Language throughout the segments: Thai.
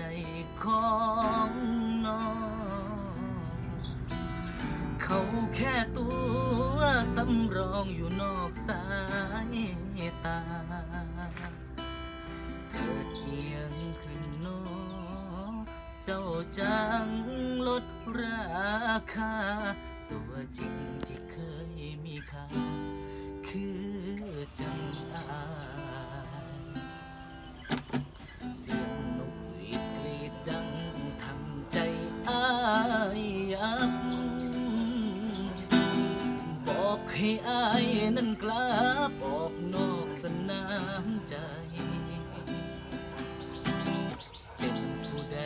ใจของน้องเขาแค่ตัวสำรองอยู่นอกสายตา เกิดเอียงขึ้นโนอเจ้าจังลดราคา ตัวจริงที่เคยมีค่าคือจังอา ให้อายนั้นกลับออกนอกสนามใจ เป็นผู้ใด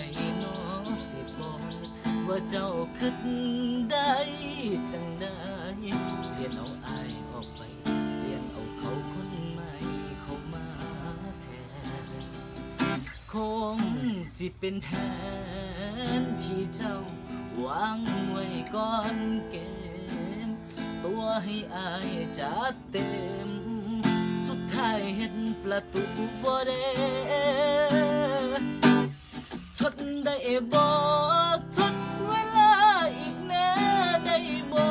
นอสิบอกว่าเจ้าคิดได้จังได้เปลี่ยนเอาอายออกไปเปลี่ยนเอาเขาคนใหม่เขามาแทนคงสิเป็นแผนที่เจ้าวางไว้ก่อนเก ตัวให้อายจัดเต็ม สุดท้ายเห็นประตูบ่ได้ทดได้บ่ทดเวลาอีกแน่ได้บ่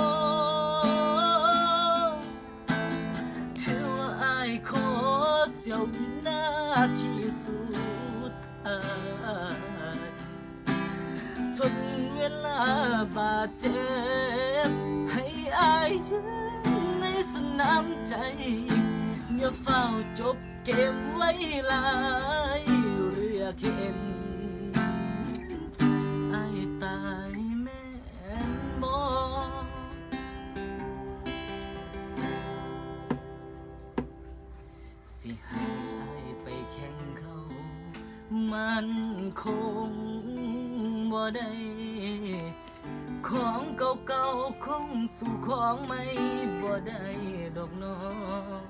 ถือว่าอายขอเสียววินาทีสุดท้ายทนเวลาบาดเจ็บายยืนในสนามใจ อย่าเฝ้าจบเกมไว้ลายเรือเข็นไอตายแม่นบอสิให้อายไปแข่งเขามันคงบ่ได้ ของเก่าๆคงสู่ของใหม่บ่ได้ดอกน้อง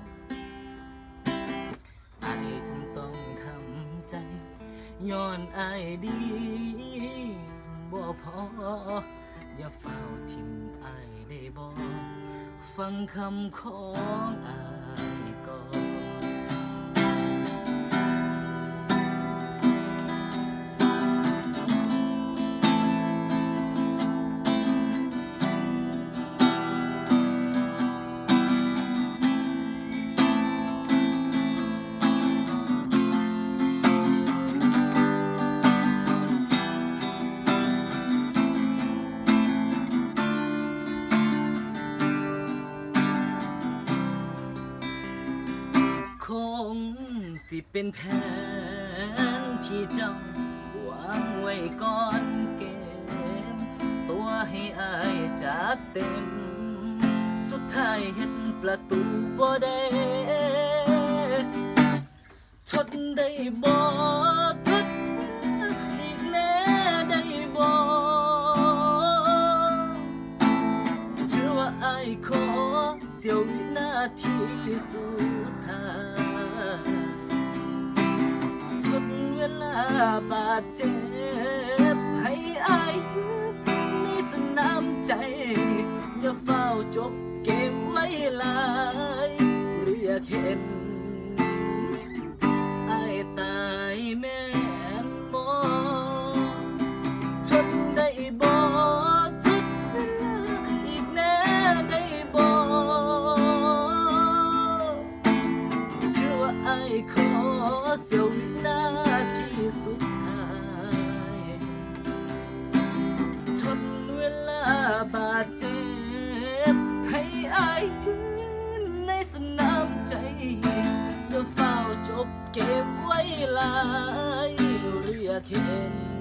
อายจึงต้องทำใจย้อนอายดีบ่พอ อย่าเฝ้าทิมอายได้บ่ฟังคำของอาย สิเป็นแผนที่เจ้าวางไว้ก่อนเกม ตัวให้อายจัดเต็ม สุดท้ายเห็นประตูบ่ได้ทดได้บ่ทดอีกแน่ได้บ่ชื่อว่าไอ้ายขอเสียววินาทีสุดท้าย นเวลาบาดเจ็บ ให้อายยืนในสนามใจ อย่าเฝ้าจบเกมไว้ลายเรียกเห็น บเก็บไว้หลายเรียกเห็น